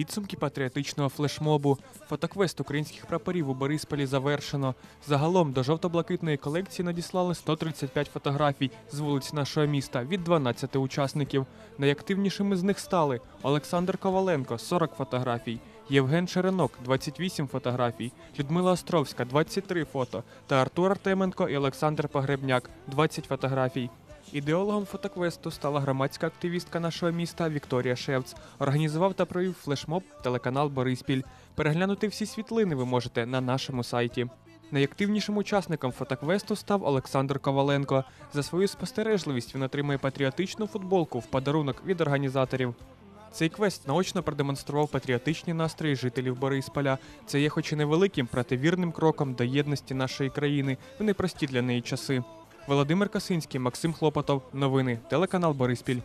Підсумки патріотичного флешмобу. Фотоквест українських прапорів у Борисполі завершено. Загалом до жовто-блакитної колекції надіслали 135 фотографій з вулиць нашого міста від 12 учасників. Найактивнішими з них стали Олександр Коваленко 40 фотографій, Євген Черенок 28 фотографій, Людмила Островська 23 фото та Артур Артеменко і Олександр Погребняк 20 фотографій. Ідеологом фотоквесту стала громадська активістка нашого міста Вікторія Шевц. Організував та провів флешмоб телеканал Бориспіль. Переглянути всі світлини ви можете на нашому сайті. Найактивнішим учасником фотоквесту став Олександр Коваленко. За свою спостережливість він отримує патріотичну футболку в подарунок від організаторів. Цей квест наочно продемонстрував патріотичні настрої жителів Борисполя. Це є хоч і невеликим, проте вірним кроком до єдності нашої країни в непрості для неї часи. Володимир Косинський, Максим Хлопотов. Новини. Телеканал Бориспіль.